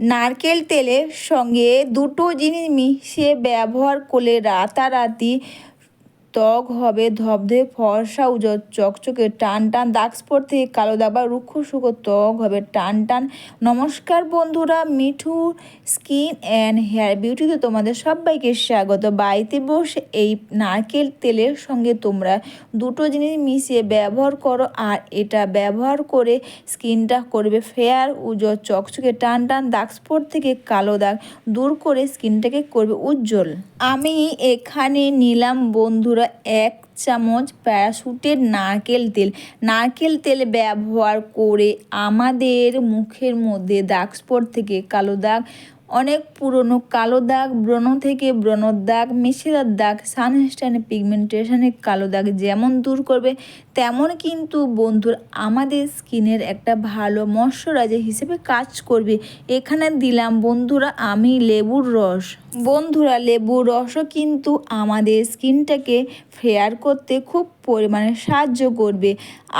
নারকেল তেলের সঙ্গে দুটো জিনিস মিশিয়ে ব্যবহার করলে রাতারাতি ত্বক হবে ধবধবে ফর্সা উজ্জ্বল চকচকে টান টান দাগ স্পট থেকে কালো দাগ বা রুক্ষ শুকো ত্বক হবে, টান টান। নমস্কার বন্ধুরা, মিঠু স্কিন অ্যান্ড হেয়ার বিউটিতে তোমাদের সবাইকে স্বাগত। বাড়িতে বসে এই নারকেল তেলের সঙ্গে তোমরা দুটো জিনিস মিশিয়ে ব্যবহার করো আর এটা ব্যবহার করে স্কিনটা করবে ফেয়ার উজ্জ্বল চকচকে টান টান দাগ স্পট থেকে কালো দাগ দূর করে স্কিনটাকে করবে উজ্জ্বল। আমি এখানে নিলাম বন্ধুরা এক চামচ প্যারাশুটের নারকেল তেল। নারকেল তেল ব্যবহার করে আমাদের মুখের মধ্যে দাগ স্পট থেকে কালো দাগ, অনেক পুরনো কালো দাগ, ব্রণ থেকে ব্রণর দাগ, মেশেদার দাগ সানস্টাইন পিগমেন্টেশনের কালো দাগ যেমন দূর করবে তেমন কিন্তু বন্ধুর আমাদের স্কিনের একটা ভালো ময়শ্চারাইজার হিসেবে কাজ করবে। এখানে দিলাম বন্ধুরা আমি লেবুর রস। বন্ধুরা, লেবুর রসও কিন্তু আমাদের স্কিনটাকে ফেয়ার করতে খুব পরিমাণে সাহায্য করবে।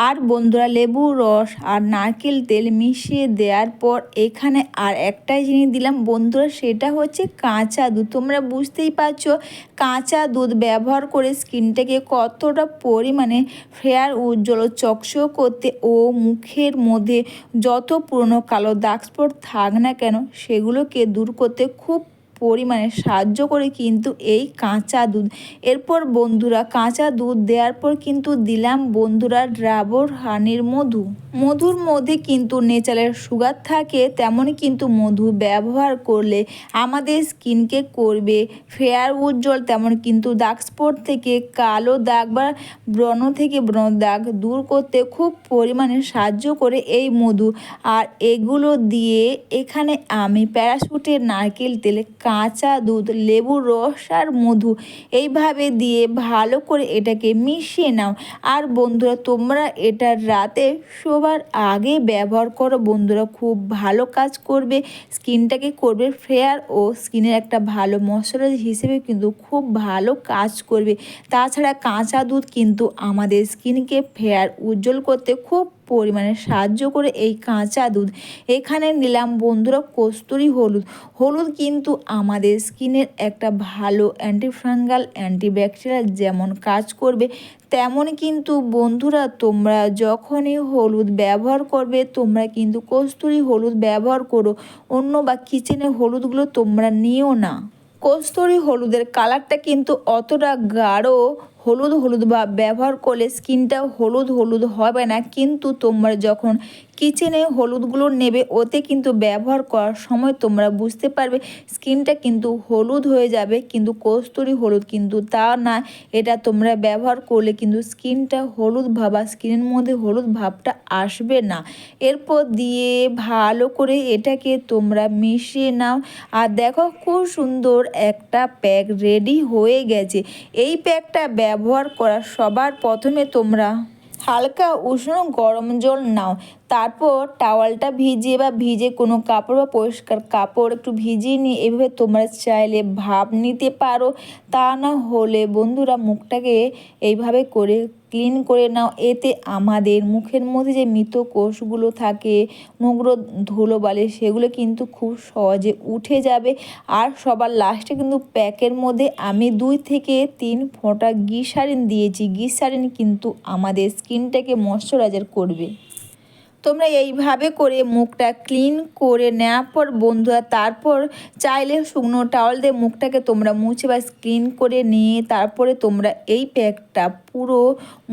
আর বন্ধুরা, লেবুর রস আর নারকেল তেল মিশিয়ে দেওয়ার পর এখানে আর একটাই জিনিস দিলাম বন্ধুরা, সেটা হচ্ছে কাঁচা দুধ। তোমরা বুঝতেই পারছ কাঁচা দুধ ব্যবহার করে স্কিনটাকে কতটা পরিমাণে ফেয়ার উজ্জ্বল চকচক করতে ও মুখের মধ্যে যত পুরনো কালো দাগ স্পট থাক না কেন, সেগুলোকে দূর করতে খুব পরিমাণে সাহায্য করে কিন্তু এই কাঁচা দুধ। এরপর বন্ধুরা, কাঁচা দুধ দেওয়ার পর কিন্তু দিলাম বন্ধুরা ড্রাবর হানির মধু। মধুর মধ্যে কিন্তু নেচারের সুগার থাকে, তেমনই কিন্তু মধু ব্যবহার করলে আমাদের স্কিনকে করবে। ফেয়ার উজ্জ্বল তেমন কিন্তু দাগ স্পট থেকে, কালো দাগ বা ব্রণ থেকে ব্রণ দাগ দূর করতে খুব পরিমাণে সাহায্য করে এই মধু। আর এগুলো দিয়ে এখানে আমি প্যারাশুটের নারকেল তেলে কাঁচা দুধ, লেবুর রস আর মধু। এইভাবে দিয়ে ভালো করে এটাকে মিশিয়ে নাও। আর বন্ধুরা, তোমরা এটা রাতে শোবার আগে ব্যবহার করো। বন্ধুরা, খুব ভালো কাজ করবে। স্কিনটাকে করবে ফেয়ার ও স্কিনের একটা ভালো ময়শ্চারাইজ হিসেবে কিন্তু খুব ভালো কাজ করবে। তাছাড়া কাঁচা দুধ কিন্তু আমাদের স্কিনকে ফেয়ার উজ্জ্বল করতে খুব পরিমাণে সাহায্য করে এই কাঁচা দুধ। এখানে নিলাম বন্ধুরা কস্তুরি হলুদ। হলুদ কিন্তু আমাদের স্কিনের একটা ভালো অ্যান্টিফাঙ্গাল অ্যান্টিব্যাকটেরিয়াল যেমন কাজ করবে, তেমন কিন্তু বন্ধুরা তোমরা যখনই হলুদ ব্যবহার করবে, তোমরা কিন্তু কস্তুরি হলুদ ব্যবহার করো, অন্য বা কিচেনে হলুদগুলো তোমরা নিও না। কস্তুরি হলুদের কালারটা কিন্তু অতটা গাঢ় হলুদ হলুদ বা ব্যবহার করলে স্কিনটা হলুদ হলুদ হবে না। কিন্তু তোমরা যখন কিচেনে হলুদগুলো নেবে, ওতে কিন্তু ব্যবহার করার সময় তোমরা বুঝতে পারবে স্কিনটা কিন্তু হলুদ হয়ে যাবে, কিন্তু কস্তুরি হলুদ কিন্তু তা না। এটা তোমরা ব্যবহার করলে কিন্তু স্কিনটা হলুদ ভাবা স্কিনের মধ্যে হলুদ ভাবটা আসবে না। এরপর দিয়ে ভালো করে এটাকে তোমরা মিশিয়ে নাও। আর দেখো খুব সুন্দর একটা প্যাক রেডি হয়ে গেছে। এই প্যাকটা ব্যবহার করা সবার প্রথমে তোমরা হালকা উষ্ণ গরম জল নাও। তারপর টাওয়ালটা ভিজিয়ে বা ভিজে কোনো কাপড় বা পরিষ্কার কাপড় একটু ভিজিয়ে নিয়ে এভাবে তোমরা চাইলে ভাব নিতে পারো। তা না হলে বন্ধুরা মুখটাকে এইভাবে করে ক্লিন করে নাও। এতে আমাদের মুখের মধ্যে যে মৃত কোষগুলো থাকে নোংরো ধুলোবালি সেগুলো কিন্তু খুব সহজে উঠে যাবে। আর সবার লাস্টে কিন্তু প্যাকের মধ্যে আমি দুই থেকে তিন ফোঁটা গিসারিন দিয়েছি। গিসারিন কিন্তু আমাদের স্কিনটাকে ময়শ্চারাইজার করবে। তোমরা এইভাবে করে মুখটা ক্লিন করে নেওয়ার পর বন্ধুরা, তারপর চাইলে শুকনো টাওয়াল দিয়ে মুখটাকে তোমরা মুছে বা ক্লিন করে নিয়ে তারপরে তোমরা এই প্যাকটা পুরো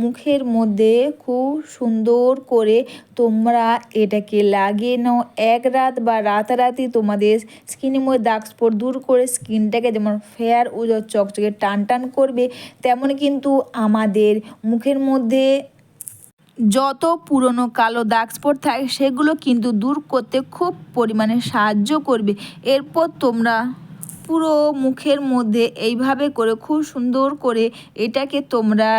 মুখের মধ্যে খুব সুন্দর করে তোমরা এটাকে লাগিয়ে নাও। এক রাত বা রাতারাতি তোমাদের স্কিনের মধ্যে দাগ স্পট দূর করে স্কিনটাকে যেমন ফেয়ার ও চকচকে টান টান করবে, তেমন কিন্তু আমাদের মুখের মধ্যে যত পুরনো কালো দাগ স্পট থাকে, সেগুলো কিন্তু দূর করতে খুব পরিমাণে সাহায্য করবে। এরপর তোমরা পুরো মুখের মধ্যে এইভাবে করে খুব সুন্দর করে এটাকে তোমরা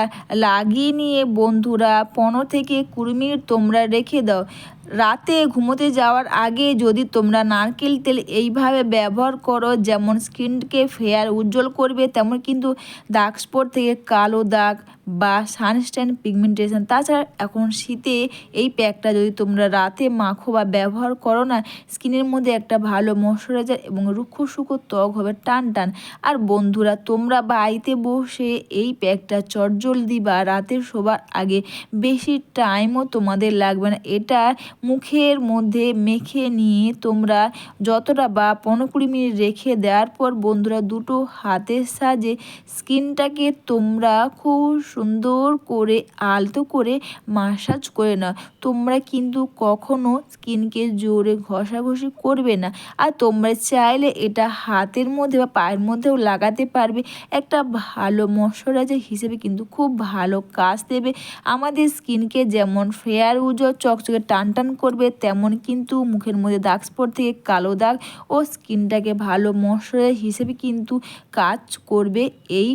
লাগিয়ে নিয়ে বন্ধুরা পনেরো থেকে কুড়ি মিনিট তোমরা রেখে দাও। রাতে ঘুমোতে যাওয়ার আগে যদি তোমরা নারকেল তেল এইভাবে ব্যবহার করো, যেমন স্কিনকে ফেয়ার উজ্জ্বল করবে, তেমন কিন্তু দাগ স্পট থেকে কালো দাগ বা সানস্ট্যান্ড পিগমেন্টেশন। তাছাড়া এখন শীতে এই প্যাকটা যদি তোমরা রাতে মাখো বা ব্যবহার করো না, স্কিনের মধ্যে একটা ভালো ময়শ্চারাইজার এবং রুক্ষ সুখো ত্বক হবে টান টান আর বন্ধুরা, তোমরা বাড়িতে বসে এই প্যাকটা চটজলদি বা রাতের শোবার আগে বেশি টাইমও তোমাদের লাগবে না। এটা মুখের মধ্যে মেখে নিয়ে তোমরা যতটা বা পনেরো কুড়ি মিনিট রেখে দেওয়ার পর বন্ধুরা দুটো হাতের সাহায্যে স্কিনটাকে তোমরা খুব সুন্দর করে আলতো করে মাসাজ করে নাও। তোমরা কিন্তু কখনো স্কিনকে জোরে ঘষাঘষি করবে না। আর তোমরা চাইলে এটা হাতের মধ্যে বা পায়ের মধ্যেও লাগাতে পারবে। একটা ভালো ময়শ্চারাইজার হিসেবে কিন্তু খুব ভালো কাজ দেবে। আমাদের স্কিনকে যেমন ফেয়ার উজ্জ্বল চকচকে টান টান করবে, তেমন কিন্তু মুখের মধ্যে দাগ স্পট থেকে কালো দাগ ও স্কিনটাকে ভালো ময়শ্চারাইজার হিসেবে কিন্তু কাজ করবে। এই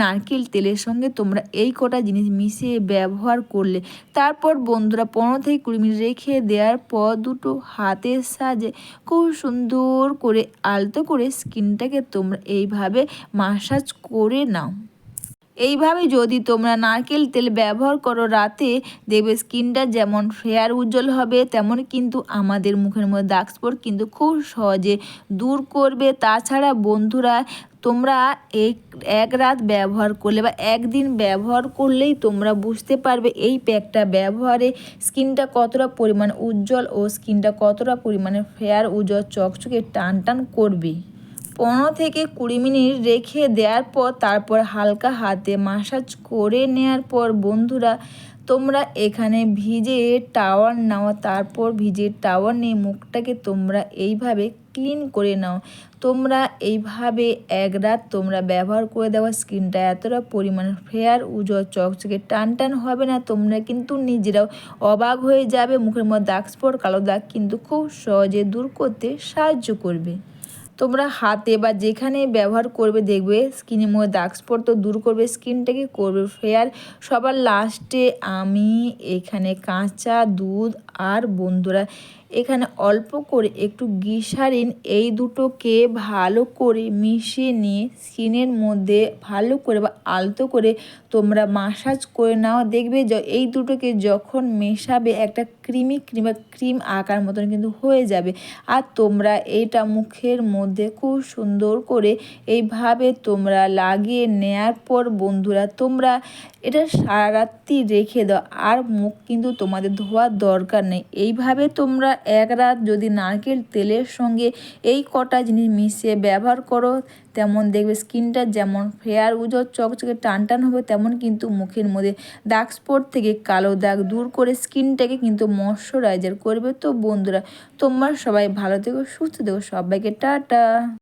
নারকেল তেলের সঙ্গে তোমরা এই কটা জিনিস মিশিয়ে ব্যবহার করলে। তারপর বন্ধুরা পনেরো থেকে কুড়ি মিনিট রেখে দেওয়ার পর দুটো হাতের সাজে খুব সুন্দর করে আলতো করে স্কিনটাকে তোমরা এইভাবে মাসাজ করে নাও। এইভাবে যদি তোমরা নারকেল তেল ব্যবহার করো রাতে, দেখবে স্কিনটা যেমন ফেয়ার উজ্জ্বল হবে, তেমন কিন্তু আমাদের মুখের মধ্যে দাগ স্পট কিন্তু খুব সহজে দূর করবে। তাছাড়া বন্ধুরা, তোমরা এক এক রাত ব্যবহার করলে বা একদিন ব্যবহার করলেই তোমরা বুঝতে পারবে এই প্যাকটা ব্যবহারে স্কিনটা কতটা পরিমাণ উজ্জ্বল ও স্কিনটা কতটা পরিমাণে ফেয়ার উজ্জ্বল, চকচকে টান টান করবে। পনেরো থেকে কুড়ি মিনিট রেখে দেওয়ার পর তারপর হালকা হাতে মাসাজ করে নেওয়ার পর, বন্ধুরা, তোমরা এখানে ভিজে টাওয়ার নাও, তারপর ভিজে টাওয়ার নিয়ে মুখটাকে তোমরা এইভাবে ক্লিন করে নাও। তোমরা এইভাবে এক রাত তোমরা ব্যবহার করে দেওয়া স্কিনটা এতটা পরিমাণ ফেয়ার উজ্জ্বল, চকচকে, টান টান হবে না, তোমরা কিন্তু নিজেরাও অবাক হয়ে যাবে, মুখের মধ্যে দাগ, স্পট, কালো দাগ কিন্তু খুব সহজে দূর করতে সাহায্য করবে। তোমরা হাতে বা যেখানে ব্যবহার করবে দেখবে স্কিনের মধ্যে দাগ স্পট তো দূর করবে স্কিনটাকে করবে ফেয়ার সবার লাস্টে আমি এখানে কাঁচা দুধ আর বন্ধুরা, এখানে অল্প করে একটু গিসারিন, এই দুটোকে ভালো করে মিশিয়ে নিয়ে স্কিনের মধ্যে ভালো করে বা আলতো করে তোমরা মাসাজ করে নাও। দেখবে এই দুটোকে যখন মেশাবে, একটা ক্রিমি ক্রিম বা ক্রিম আকার মতন কিন্তু হয়ে যাবে। আর তোমরা এইটা মুখের মধ্যে খুব সুন্দর করে এইভাবে তোমরা লাগিয়ে নেয়ার পর বন্ধুরা, তোমরা এটা সারা রাত্রি রেখে দাও। আর মুখ কিন্তু তোমাদের ধোয়ার দরকার নেই। এইভাবে তোমরা এক রাত যদি নারকেল তেলের সঙ্গে এই কটা জিনিস মিশিয়ে ব্যবহার করো, তেমন দেখবে স্কিনটা যেমন ফেয়ার, উজ্জ্বল, চকচকে টান টান হবে, তেমন কিন্তু মুখের মধ্যে দাগ স্পট থেকে কালো দাগ দূর করে স্কিনটাকে কিন্তু ময়শ্চারাইজার করবে। তো বন্ধুরা, তোমরা সবাই ভালো থেকো, সুস্থ থেকো, সবাইকে টাটা।